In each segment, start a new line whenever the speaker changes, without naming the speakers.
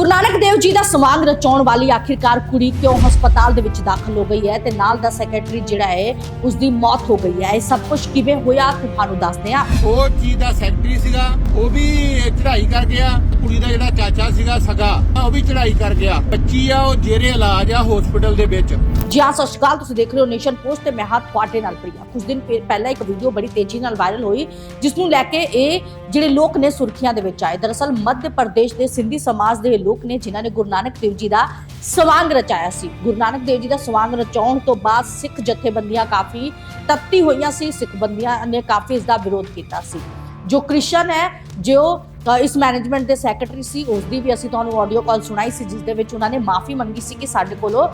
ਗੁਰੂ ਨਾਨਕ ਦੇਵ ਜੀ ਦਾ ਸਵਾਂਗ ਰਚਾਉਣ ਵਾਲੀ ਆਖਿਰਕਾਰ ਕੁੜੀ ਕਿਉਂ ਹਸਪਤਾਲ ਦੇ ਵਿੱਚ ਦਾਖਲ ਹੋ ਗਈ ਹੈ ਤੇ ਨਾਲ ਦਾ ਸੈਕਟਰੀ ਜਿਹੜਾ ਹੈ ਉਸ ਦੀ ਮੌਤ ਹੋ ਗਈ ਹੈ। ਇਹ ਸਭ ਕੁਝ ਕਿਵੇਂ ਹੋਇਆ, ਤੁਹਾਨੂੰ ਦੱਸਦੇ ਆ
ਉਹ ਜੀ ਦਾ ਸੈਕਟਰੀ ਸੀਗਾ, ਉਹ ਵੀ ਚੜ੍ਹਾਈ ਕਰ ਗਿਆ, ਕੁੜੀ ਦਾ ਜਿਹੜਾ ਚਾਚਾ ਸੀਗਾ ਸਗਾ, ਉਹ ਵੀ ਚੜ੍ਹਾਈ ਕਰ ਗਿਆ। ਬੱਚੀ ਆ, ਉਹ ਜੇਰੇ ਇਲਾਜ ਆ ਹਸਪੀਟਲ ਦੇ ਵਿੱਚ।
ਜੀ ਹਾਂ, ਸਤਿ ਸ਼੍ਰੀ ਅਕਾਲ, ਤੁਸੀਂ ਦੇਖ ਰਹੇ ਹੋ ਨੇਸ਼ਨ ਪੋਸਟ ਤੇ ਮੈਂ ਹਾਂ ਤੁਹਾਡੇ ਨਾਲ ਪ੍ਰਿਆ। ਕੁਝ ਦਿਨ ਪਹਿਲਾਂ ਇੱਕ ਵੀਡੀਓ ਬੜੀ ਤੇਜ਼ੀ ਨਾਲ ਵਾਇਰਲ ਹੋਈ ਜਿਸ ਨੂੰ ਲੈ ਕੇ ਇਹ ਜਿਹੜੇ ਲੋਕ ਨੇ ਸੁਰਖੀਆਂ ਦੇ ਵਿੱਚ ਆਏ। ਦਰਅਸਲ ਮੱਧ ਪ੍ਰਦੇਸ਼ ਦੇ ਸਿੰਧੀ ਸਮਾਜ ਦੇ ਲੋਕ ਨੇ, ਜਿਨ੍ਹਾਂ ਨੇ ਗੁਰੂ ਨਾਨਕ ਦੇਵ ਜੀ ਦਾ ਸਵਾਂਗ ਰਚਾਇਆ ਸੀ। ਗੁਰੂ ਨਾਨਕ ਦੇਵ ਜੀ ਦਾ ਸਵਾਂਗ ਰਚਾਉਣ ਤੋਂ ਬਾਅਦ ਸਿੱਖ ਜਥੇਬੰਦੀਆਂ ਕਾਫੀ ਤੱਤੀ ਹੋਈਆਂ ਸੀ ਸਿੱਖ ਬੰਦੀਆਂ ਨੇ ਕਾਫੀ ਇਸ ਦਾ ਵਿਰੋਧ ਕੀਤਾ ਸੀ। ਜੋ ਕ੍ਰਿਸ਼ਨ ਹੈ, ਜੋ ਇਸ ਮੈਨੇਜਮੈਂਟ ਦੇ ਸੈਕਟਰੀ ਸੀ ਉਸ ਦੀ ਵੀ ਅਸੀਂ ਤੁਹਾਨੂੰ ਆਡੀਓ ਕਾਲ ਸੁਣਾਈ ਸੀ, ਜਿਸ ਦੇ ਵਿੱਚ ਉਹਨਾਂ ਨੇ ਮਾਫੀ ਮੰਗੀ ਸੀ ਕਿ ਸਾਡੇ ਕੋਲੋਂ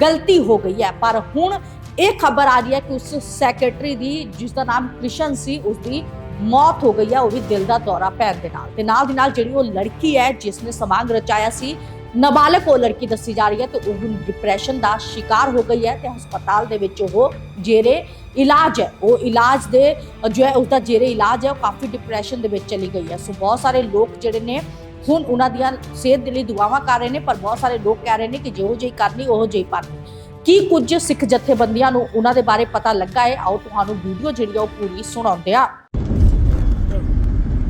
ਗਲਤੀ ਹੋ ਗਈ ਹੈ। ਪਰ ਹੁਣ ਇਹ ਖਬਰ ਆ ਰਹੀ ਹੈ ਕਿ ਉਸ ਸੈਕਟਰੀ ਦੀ, ਜਿਸ ਦਾ ਨਾਮ ਕ੍ਰਿਸ਼ਨ ਸੀ ਉਸ ਦੀ ਮੌਤ ਹੋ ਗਈ ਹੈ, ਉਹ ਵੀ ਦਿਲ ਦਾ ਦੌਰਾ ਪੈਣ ਦੇ ਨਾਲ। ਤੇ ਨਾਲ ਦੀ ਨਾਲ ਜਿਹੜੀ ਉਹ ਲੜਕੀ ਹੈ, ਜਿਸ ਨੇ ਸਮਾਂਗ ਰਚਾਇਆ ਸੀ ਨਾਬਾਲਗ ਉਹ ਲੜਕੀ ਦੱਸੀ ਜਾ ਰਹੀ ਹੈ ਤੇ ਉਹ ਡਿਪਰੈਸ਼ਨ ਦਾ ਸ਼ਿਕਾਰ ਹੋ ਗਈ ਹੈ ਤੇ ਹਸਪਤਾਲ ਦੇ ਵਿੱਚ ਉਹ ਜੇਰੇ ਇਲਾਜ ਹੈ। ਉਹ ਇਲਾਜ ਦੇ, ਜੋ ਹੈ ਉਸਦਾ ਜੇਰੇ ਇਲਾਜ ਹੈ, ਉਹ ਕਾਫੀ ਡਿਪਰੈਸ਼ਨ ਦੇ ਵਿੱਚ ਚਲੀ ਗਈ ਹੈ। ਸੋ ਬਹੁਤ ਸਾਰੇ ਲੋਕ ਜਿਹੜੇ ਨੇ ਹੁਣ ਉਹਨਾਂ ਦੀਆਂ ਸਿਹਤ ਦੇ ਲਈ ਦੁਆਵਾਂ ਕਰ ਰਹੇ ਨੇ, ਪਰ ਬਹੁਤ ਸਾਰੇ ਲੋਕ ਕਹਿ ਰਹੇ ਨੇ ਕਿ ਜਿਹੋ ਜਿਹੀ ਕਰਨੀ ਉਹੋ ਜਿਹੀ ਪਾਣੀ ਕੀ ਕੁਝ ਸਿੱਖ ਜਥੇਬੰਦੀਆਂ ਨੂੰ ਉਹਨਾਂ ਦੇ ਬਾਰੇ ਪਤਾ ਲੱਗਾ ਹੈ? ਆਓ ਤੁਹਾਨੂੰ ਵੀਡੀਓ ਜਿਹੜੀ ਉਹ ਪੂਰੀ ਸੁਣਾਉਂਦੇ ਆ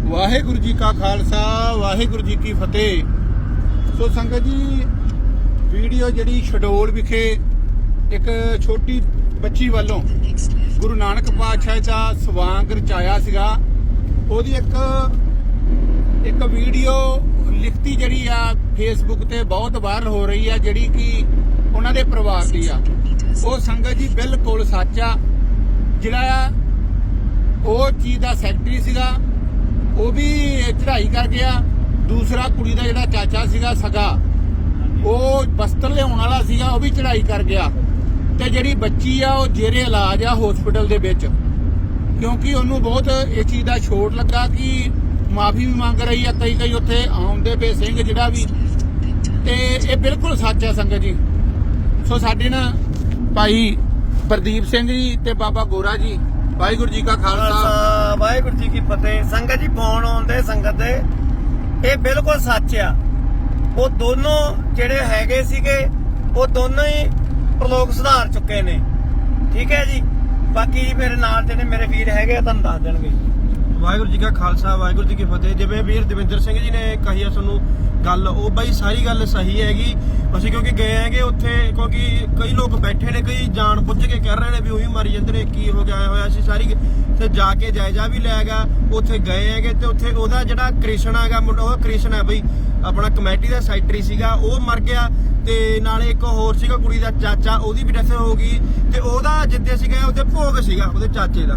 ਵਾਹਿਗੁਰੂ ਜੀ ਕਾ ਖਾਲਸਾ, ਵਾਹਿਗੁਰੂ ਜੀ ਕੀ ਫਤਿਹ। ਸੋ ਸੰਗਤ ਜੀ, ਵੀਡੀਓ ਜਿਹੜੀ ਸ਼ਡੋਲ ਵਿਖੇ ਇੱਕ ਛੋਟੀ ਬੱਚੀ ਵੱਲੋਂ ਗੁਰੂ ਨਾਨਕ ਪਾਤਸ਼ਾਹ ਦਾ ਸਵਾਂਗ ਰਚਾਇਆ ਸੀਗਾ। ਉਹਦੀ ਇੱਕ ਇੱਕ ਵੀਡੀਓ ਲਿਖਤੀ ਜਿਹੜੀ ਆ ਫੇਸਬੁੱਕ ਤੇ ਬਹੁਤ ਵਾਇਰਲ ਹੋ ਰਹੀ ਆ, ਜਿਹੜੀ ਕਿ ਉਹਨਾਂ ਦੇ ਪਰਿਵਾਰ ਦੀ ਆ। ਉਹ ਸੰਗਤ ਜੀ ਬਿਲਕੁਲ ਸੱਚ ਆ। ਜਿਹੜਾ ਆ, ਉਹ ਚੀਜ਼ ਦਾ ਸੈਕਟਰੀ ਸੀਗਾ। ਉਹ ਵੀ ਚੜ੍ਹਾਈ ਕਰ ਗਿਆ ਦੂਸਰਾ ਕੁੜੀ ਦਾ ਜਿਹੜਾ ਚਾਚਾ ਸੀਗਾ ਸਗਾ, ਉਹ ਬਸਤਰ ਲਿਆਉਣ ਵਾਲਾ ਸੀਗਾ, ਉਹ ਵੀ ਚੜ੍ਹਾਈ ਕਰ ਗਿਆ। ਤੇ ਜਿਹੜੀ ਬੱਚੀ ਆ, ਉਹ ਜੇਰੇ ਇਲਾਜ ਆ ਹਸਪੀਟਲ ਦੇ ਵਿੱਚ। ਕਿਉਂਕਿ ਉਹਨੂੰ ਬਹੁਤ ਇਹ ਚੀਜ਼ ਦਾ ਛੋਟ ਲੱਗਾ ਕਿ ਮਾਫੀ ਵੀ ਮੰਗ ਰਹੀ ਆ, ਕਈ ਕਈ ਉੱਥੇ ਆਉਂਦੇ ਪਏ ਸਿੰਘ ਜਿਹੜਾ ਵੀ। ਤੇ ਇਹ ਬਿਲਕੁਲ ਸੱਚ ਆ ਸੰਗਤ ਜੀ। ਸੋ ਸਾਡੇ ਨਾ ਭਾਈ ਪ੍ਰਦੀਪ ਸਿੰਘ ਜੀ ਤੇ ਬਾਬਾ ਗੋਰਾ ਜੀ, ਵਾਹਿਗੁਰੂ ਜੀ ਕਾ ਖਾਲਸਾ।
ਖਾਲਸਾ, ਵਾਹਿਗੁਰੂ ਜੀ ਕੀ ਫਤਿਹ। ਸੰਗਤ ਜੀ, ਫੋਨ ਆਉਂਦੇ ਸੰਗਤ ਦੇ। ਇਹ ਬਿਲਕੁਲ ਸੱਚ ਆ। ਉਹ ਦੋਨੋਂ ਜਿਹੜੇ ਹੈਗੇ ਸੀਗੇ, ਉਹ ਦੋਨੋਂ ਹੀ ਪ੍ਰਲੋਕ ਸੁਧਾਰ ਚੁੱਕੇ ਨੇ। ਠੀਕ ਹੈ ਜੀ? ਬਾਕੀ ਜੀ ਮੇਰੇ ਨਾਲ ਜਿਹੜੇ ਮੇਰੇ ਵੀਰ ਹੈਗੇ ਆ, ਤੁਹਾਨੂੰ ਦੱਸ ਦੇਣਗੇ
ਵਾਹਿਗੁਰੂ ਜੀ ਕਾ ਖਾਲਸਾ, ਵਾਹਿਗੁਰੂ ਜੀ ਕੀ ਫਤਿਹ। ਜਿਵੇਂ ਵੀਰ ਦਵਿੰਦਰ ਸਿੰਘ ਜੀ ਨੇ ਕਹੀ ਆ ਤੁਹਾਨੂੰ ਗੱਲ, ਉਹ ਬਾਈ ਸਾਰੀ ਗੱਲ ਸਹੀ ਹੈਗੀ। ਅਸੀਂ ਕਿਉਂਕਿ ਗਏ ਹੈਗੇ ਉੱਥੇ, ਕਿਉਂਕਿ ਕਈ ਲੋਕ ਬੈਠੇ ਨੇ, ਕਈ ਜਾਣ ਬੁੱਝ ਕੇ ਕਹਿ ਰਹੇ ਨੇ ਵੀ ਉਹੀ ਮਰੀ ਜਾਂਦੇ ਨੇ ਕੀ ਹੋ ਗਿਆ ਹੋਇਆ ਸੀ ਸਾਰੀ। ਤੇ ਜਾ ਕੇ ਜਾਇਜ਼ਾ ਵੀ ਲੈ ਗਿਆ, ਉੱਥੇ ਗਏ ਹੈਗੇ ਤੇ ਉੱਥੇ ਉਹਦਾ ਜਿਹੜਾ ਕ੍ਰਿਸ਼ਨ ਹੈਗਾ ਉਹ ਕ੍ਰਿਸ਼ਨ ਹੈ ਬਈ, ਆਪਣਾ ਕਮੇਟੀ ਦਾ ਸੈਕਟਰੀ ਸੀਗਾ, ਉਹ ਮਰ ਗਿਆ। ਤੇ ਨਾਲੇ ਇੱਕ ਹੋਰ ਸੀਗਾ ਕੁੜੀ ਦਾ ਚਾਚਾ, ਉਹਦੀ ਵੀ ਡੈਥ ਹੋ ਗਈ। ਤੇ ਉਹਦਾ ਜਿੱਦੇ ਸੀਗਾ ਉਹਦੇ ਭੋਗ ਸੀਗਾ, ਉਹਦੇ ਚਾਚੇ ਦਾ।